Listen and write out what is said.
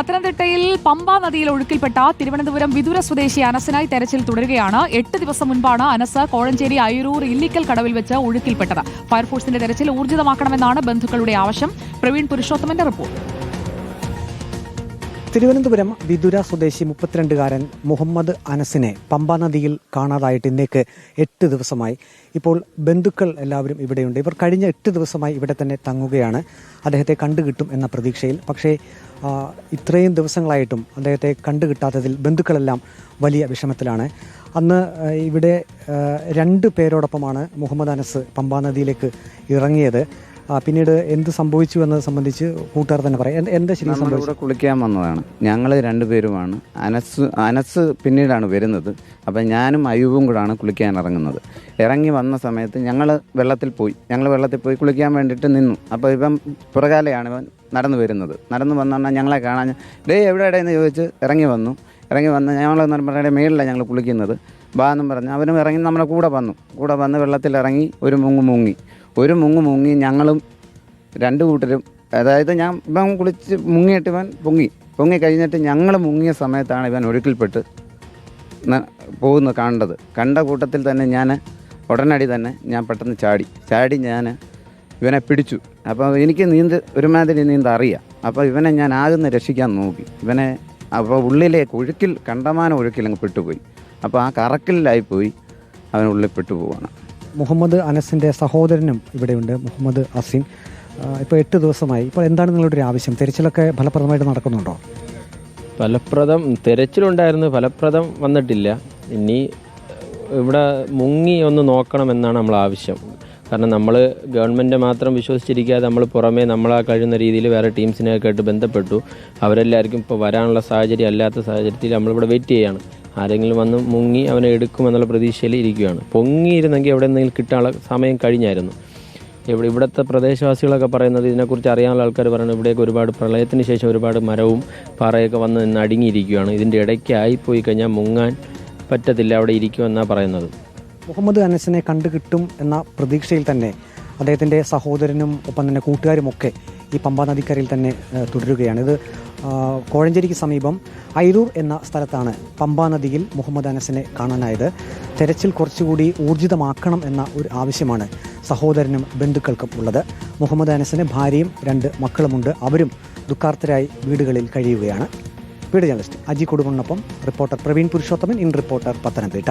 പത്തനംതിട്ടയിൽ പമ്പ നദിയിൽ ഒഴുക്കിൽപ്പെട്ട തിരുവനന്തപുരം വിദൂര സ്വദേശി അനസിനായി തെരച്ചിൽ തുടരുകയാണ്. എട്ട് ദിവസം മുൻപാണ് അനസ് കോഴഞ്ചേരി അയിരൂർ ഇല്ലിക്കൽ കടവിൽ വെച്ച് ഒഴുക്കിൽപ്പെട്ടത്. ഫയർഫോഴ്സിന്റെ തെരച്ചിൽ ഊർജിതമാക്കണമെന്നാണ് ബന്ധുക്കളുടെ ആവശ്യം. പ്രവീൺ പുരുഷോത്തമന്റെ റിപ്പോർട്ട്. തിരുവനന്തപുരം വിദുര സ്വദേശി മുപ്പത്തിരണ്ടുകാരൻ മുഹമ്മദ് അനസിനെ പമ്പാ നദിയിൽ കാണാതായിട്ട് ഇന്നേക്ക് എട്ട് ദിവസമായി. ഇപ്പോൾ ബന്ധുക്കൾ എല്ലാവരും ഇവിടെയുണ്ട്. ഇവർ കഴിഞ്ഞ എട്ട് ദിവസമായി ഇവിടെ തന്നെ തങ്ങുകയാണ്. അദ്ദേഹത്തെ കണ്ടുകിട്ടും എന്ന പ്രതീക്ഷയിൽ. പക്ഷേ ഇത്രയും ദിവസങ്ങളായിട്ടും അദ്ദേഹത്തെ കണ്ടുകിട്ടാത്തതിൽ ബന്ധുക്കളെല്ലാം വലിയ വിഷമത്തിലാണ്. അന്ന് ഇവിടെ രണ്ട് പേരോടൊപ്പമാണ് മുഹമ്മദ് അനസ് പമ്പാ നദിയിലേക്ക് ഇറങ്ങിയത്. പിന്നീട് എന്ത് സംഭവിച്ചു എന്നത് സംബന്ധിച്ച് കൂട്ടുകാർ തന്നെ പറയാം. എന്താ ശരി സംഭവിച്ചത് കുളിക്കാൻ വന്നതാണ്. ഞങ്ങൾ രണ്ടുപേരുമാണ്. അനസ് അനസ് പിന്നീടാണ് വരുന്നത്. അപ്പം ഞാനും അയ്യൂബും കൂടാണ് കുളിക്കാൻ ഇറങ്ങുന്നത്. ഇറങ്ങി വന്ന സമയത്ത് ഞങ്ങൾ വെള്ളത്തിൽ പോയി. ഞങ്ങൾ വെള്ളത്തിൽ പോയി കുളിക്കാൻ വേണ്ടിയിട്ട് നിന്നു. അപ്പോൾ ഇപ്പം പുറകാലെയാണ് ഇവൻ നടന്നു വരുന്നത്. നടന്നു വന്നാൽ ഞങ്ങളെ കാണാൻ ഡേ എവിടെ എന്ന് ചോദിച്ച് ഇറങ്ങി വന്നു. ഇറങ്ങി വന്ന് ഞങ്ങൾ പറഞ്ഞാൽ മേളിലാണ് ഞങ്ങൾ കുളിക്കുന്നത്. ബാ എന്നും പറഞ്ഞ്. അവനും ഇറങ്ങി നമ്മുടെ കൂടെ വന്നു. കൂടെ വന്ന് വെള്ളത്തിൽ ഇറങ്ങി ഒരു മുങ്ങി മുങ്ങി. ഒരു മുങ്ങ് മുങ്ങി ഞങ്ങളും രണ്ട് കൂട്ടരും അതായത് ഞാൻ ഇവൻ കുളിച്ച് മുങ്ങിയിട്ട് ഇവൻ പൊങ്ങി. പൊങ്ങി കഴിഞ്ഞിട്ട് ഞങ്ങൾ മുങ്ങിയ സമയത്താണ് ഇവൻ ഒഴുക്കിൽപ്പെട്ട് പോകുന്നത് കണ്ടത്. കണ്ട കൂട്ടത്തിൽ തന്നെ ഞാൻ ഉടനടി തന്നെ ഞാൻ പെട്ടെന്ന് ചാടി. ചാടി ഞാൻ ഇവനെ പിടിച്ചു. അപ്പോൾ എനിക്ക് നീന്ത് ഒരുമാതിരി നീന്ത അറിയാം അപ്പോൾ ഇവനെ ഞാൻ ആകുന്ന രക്ഷിക്കാൻ നോക്കി. ഇവനെ അപ്പോൾ ഉള്ളിലേക്ക് ഒഴുക്കിൽ കണ്ടമാനം ഒഴുക്കിൽ അങ്ങ് പെട്ടുപോയി. അപ്പോൾ ആ കറക്കലിലായി പോയി അവൻ ഉള്ളിൽ പെട്ടുപോവാണ്. മുഹമ്മദ് അനസിന്റെ സഹോദരനും ഇവിടെയുണ്ട് മുഹമ്മദ് അസിൻ. ഇപ്പോൾ എട്ട് ദിവസമായി. ഇപ്പോൾ എന്താണ് നിങ്ങളുടെ ഒരു ആവശ്യം? തിരച്ചിലൊക്കെ ഫലപ്രദമായിട്ട് നടക്കുന്നുണ്ടോ? ഫലപ്രദം തിരച്ചിലുണ്ടായിരുന്നു ഫലപ്രദം വന്നിട്ടില്ല. ഇനി ഇവിടെ മുങ്ങി ഒന്ന് നോക്കണമെന്നാണ് നമ്മൾ ആവശ്യം. കാരണം നമ്മൾ ഗവൺമെന്റ് മാത്രം വിശ്വസിച്ചിരിക്കാതെ നമ്മൾ പുറമേ നമ്മളാ കഴിയുന്ന രീതിയിൽ വേറെ ടീംസിനെയൊക്കെ ആയിട്ട് ബന്ധപ്പെട്ടു. അവരെല്ലാവർക്കും ഇപ്പോൾ വരാനുള്ള സാഹചര്യം അല്ലാത്ത സാഹചര്യത്തിൽ നമ്മളിവിടെ വെയിറ്റ് ചെയ്യാണ്. ആരെങ്കിലും വന്ന് മുങ്ങി അവനെ എടുക്കുമെന്നുള്ള പ്രതീക്ഷയിൽ ഇരിക്കുകയാണ്. പൊങ്ങിയിരുന്നെങ്കിൽ എവിടെ നിന്നെങ്കിലും കിട്ടാനുള്ള സമയം കഴിഞ്ഞായിരുന്നു. ഇവിടെ ഇവിടുത്തെ പ്രദേശവാസികളൊക്കെ പറയുന്നത് ഇതിനെക്കുറിച്ച് അറിയാനുള്ള ആൾക്കാർ പറയുന്നത് ഇവിടെയൊക്കെ ഒരുപാട് പ്രളയത്തിന് ശേഷം ഒരുപാട് മരവും പാറയൊക്കെ വന്ന് നിന്ന് അടുങ്ങിയിരിക്കുകയാണ്. ഇതിന്റെ ഇടയ്ക്കായി പോയി കഴിഞ്ഞാൽ മുങ്ങാൻ പറ്റത്തില്ല അവിടെ ഇരിക്കുമെന്നാണ് പറയുന്നത്. മുഹമ്മദ് അനസിനെ കണ്ടുകിട്ടും എന്ന പ്രതീക്ഷയിൽ തന്നെ അദ്ദേഹത്തിന്റെ സഹോദരനും ഒപ്പം തന്നെ കൂട്ടുകാരുമൊക്കെ ഈ പമ്പാ നദിക്കരയിൽ തന്നെ തുടരുകയാണ്. ഇത് കോഴഞ്ചേരിക്ക് സമീപം ഐരൂർ എന്ന സ്ഥലത്താണ് പമ്പാ നദിയിൽ മുഹമ്മദ് അനസിനെ കാണാനായത്. തെരച്ചിൽ കുറച്ചുകൂടി ഊർജിതമാക്കണം എന്ന ഒരു ആവശ്യമാണ് സഹോദരനും ബന്ധുക്കൾക്കും ഉള്ളത്. മുഹമ്മദ് അനസിന് ഭാര്യയും രണ്ട് മക്കളുമുണ്ട്. അവരും ദുഃഖാർത്ഥരായി വീടുകളിൽ കഴിയുകയാണ്. വീട് journalist Aji കൊടുമണ്ണൊപ്പം reporter Praveen Purushothaman. In reporter Pathanamthitta.